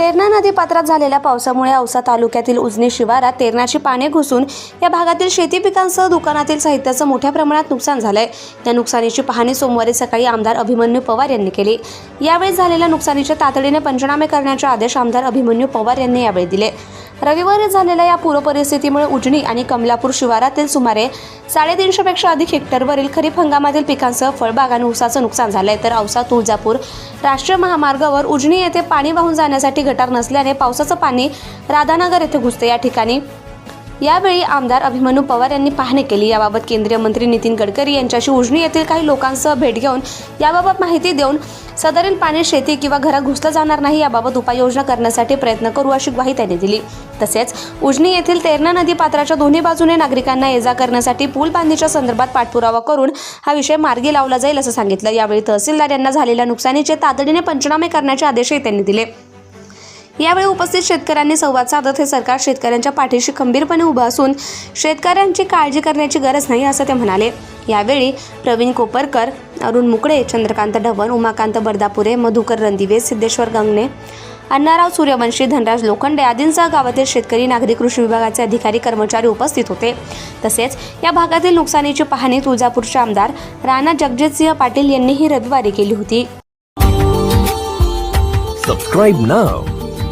तेरणा नदी पात्रात झालेल्या पावसामुळे औसा तालुक्यातील उजनी शिवारात तेरणाची पाने घुसून या भागातील शेती पिकांसह दुकानातील साहित्याचं मोठ्या प्रमाणात नुकसान झालंय. या नुकसानीची पाहणी सोमवारी सकाळी आमदार अभिमन्यू पवार यांनी केली. यावेळी झालेल्या नुकसानीचे तातडीने पंचनामे करण्याचे आदेश आमदार अभिमन्यू पवार यांनी यावेळी दिले. रविवारी झालेल्या या पूरपरिस्थितीमुळे उजनी आणि कमलापूर शिवारातील सुमारे साडेतीनशेपेक्षा अधिक हेक्टरवरील खरीप हंगामातील पिकांसह फळबाग आणि ऊसाचं नुकसान झालंय. तर औसा तुळजापूर राष्ट्रीय महामार्गावर उजनी येथे पाणी वाहून जाण्यासाठी गटार नसल्याने पावसाचं पाणी राधानगर येथे घुसते या ठिकाणी यावेळी आमदार अभिमन्यू पवार यांनी पाहणी केली. याबाबत केंद्रीय मंत्री नितीन गडकरी यांच्याशी उजनी येथील काही लोकांसह भेट घेऊन याबाबत माहिती देऊन सदरील पाणी शेती किंवा घरात घुसलं जाणार नाही याबाबत उपाययोजना करण्यासाठी प्रयत्न करू अशी ग्वाही त्यांनी दिली. तसेच उजनी येथील तेरणा नदी पात्राच्या दोन्ही बाजूने नागरिकांना ये जा करण्यासाठी पूल बांधणीच्या संदर्भात पाठपुरावा करून हा विषय मार्गी लावला जाईल असं सांगितलं. यावेळी तहसीलदार यांना झालेल्या नुकसानीचे तातडीने पंचनामे करण्याचे आदेशही त्यांनी दिले. यावेळी उपस्थित शेतकऱ्यांनी संवाद साधत हे सरकार शेतकऱ्यांच्या पाठीशी खंबीरपणे उभं असून शेतकऱ्यांची काळजी करण्याची गरज नाही असं ते म्हणाले. यावेळी प्रवीण कोपरकर अरुण मुकडे चंद्रकांत ढवण उमाकांत बर्दापुरे मधुकर रणदिवे सिद्धेश्वर गंगणे अण्णाराव सूर्यवंशी धनराज लोखंडे आदींसह गावातील शेतकरी नागरिक कृषी विभागाचे अधिकारी कर्मचारी उपस्थित होते. तसेच या भागातील नुकसानीची पाहणी तुळजापूरचे आमदार राणा जगजितसिंह पाटील यांनीही रविवारी केली होती. सबस्क्राईब नाव